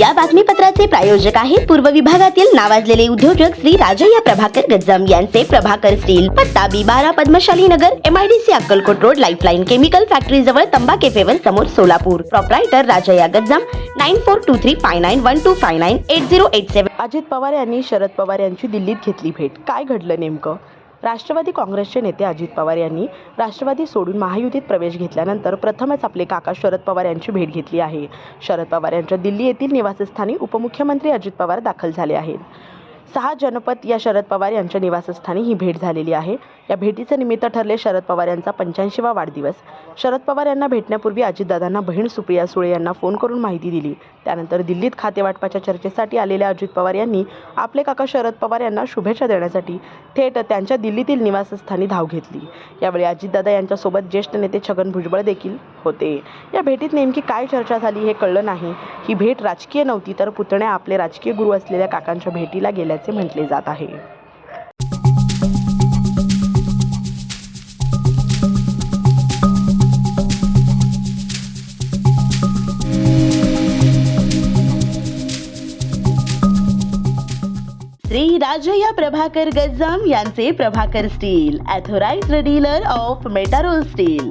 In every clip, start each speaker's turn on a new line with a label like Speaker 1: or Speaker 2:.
Speaker 1: या बातमीपत्राचे प्रायोजक आहेत पूर्व विभागातील नावाजलेले उद्योजक श्री राजय्या प्रभाकर गज्जम यांचे प्रभाकर स्टील पत्ता बी बारा Padmashali Nagar MIDC Akkalkot road lifeline chemical factory जवळ तंबा केफेवर समोर Solapur. Proprietor Rajayya Gajjam nine four two three five nine one two five nine eight zero eight seven
Speaker 2: Ajit Pawar यांनी शरद पवार यांची दिल्लीत घेतली भेट. काय घडलं नेमकं? राष्ट्रवादी काँग्रेसचे नेते अजित पवार यांनी राष्ट्रवादी सोडून महायुतीत प्रवेश घेतल्यानंतर प्रथमच आपले काका शरद पवार यांची भेट घेतली आहे. शरद पवार यांच्या दिल्ली येथील निवासस्थानी उपमुख्यमंत्री अजित पवार दाखल झाले आहेत. सहा जनपद या शरद पवार यांच्या निवासस्थानी ही भेट झालेली आहे. या भेटीचं निमित्त ठरले शरद पवार यांचा पंच्याऐंशीवा वाढदिवस. शरद पवार यांना भेटण्यापूर्वी अजितदादांना बहीण सुप्रिया सुळे यांना फोन करून माहिती दिली. त्यानंतर दिल्लीत खातेवाटपाच्या चर्चेसाठी आलेल्या अजित पवार यांनी आपले काका शरद पवार यांना शुभेच्छा देण्यासाठी थेट त्यांच्या दिल्लीतील निवासस्थानी धाव घेतली. यावेळी अजितदादा यांच्यासोबत ज्येष्ठ नेते छगन भुजबळ देखील होते. या भेटीत नेमकी काय चर्चा झाली हे कळलं नाही. ही भेट राजकीय नव्हती तर पुतण्या आपले राजकीय गुरु असलेल्या काकांच्या भेटीला गेल्याचे म्हटले जात आहे.
Speaker 1: श्री राजया प्रभाकर गजाम यांचे Prabhakar steel authorised dealer of Metarol steel.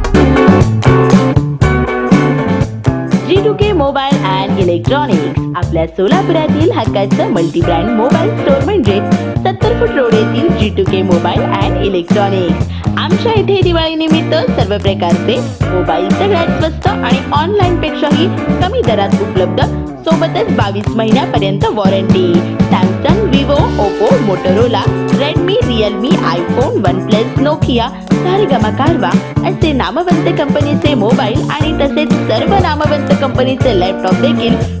Speaker 1: Mobile and electronics आपल्या सोलापुरातील हक्काचं मल्टी ब्रँड मोबाईल स्टोअर म्हणजे फूट येथील G two K mobile and electronics आमच्या इथे दिवाळीनिमित्त सर्व प्रकारचे मोबाईल सगळ्यात स्वस्त आणि ऑनलाईन पेक्षाही कमी दरात उपलब्ध सोबतच बावीस महिन्यापर्यंत warranty Samsung Vivo Oppo Motorola Redmi Realme iPhone OnePlus Nokia Saregama Carvaan असे नामवंत कंपनीचे मोबाईल आणि तसेच सर्व नामवंत कंपनीचे लॅपटॉप देखील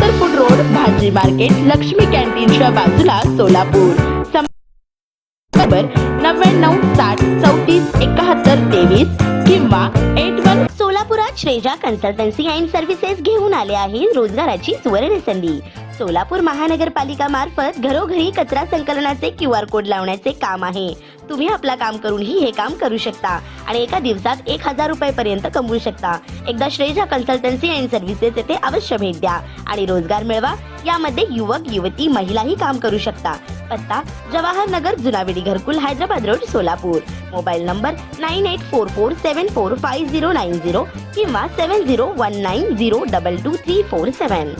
Speaker 1: सत्तर रोड भाजी मार्केट लक्ष्मी कॅन्टीनच्या बाजूला सोलापूर. नंबर नव्याण्णव साठ चौतीस एकाहत्तर तेवीस किंवा एट वन सोलापुरात श्रेजा कन्सल्टन्सी अँड सर्व्हिसेस घेऊन आले आहे रोजगाराची सुवर्ण संधी सोलापूर महानगरपालिका मार्फत घरोघरी कचरा संकलनाचे क्यू आर कोड लावण्याचे काम आहे. तुम्ही आपला काम करूनही हे काम करू शकता आणि एका दिवसात एक हजार रुपयापर्यंत कमवू शकता. एकदा श्रेजा कन्सल्टन्सी अँड सर्व्हिसेस येथे अवश्य भेट द्या आणि रोजगार मिळवा. यामध्ये युवक युवती महिलाही काम करू शकता. पत्ता जवाहर नगर जुनावेडी घरकुल Hyderabad road Solapur. Mobile number nine eight four four seven four five zero nine zero किंवा seven zero one nine zero double two three four seven.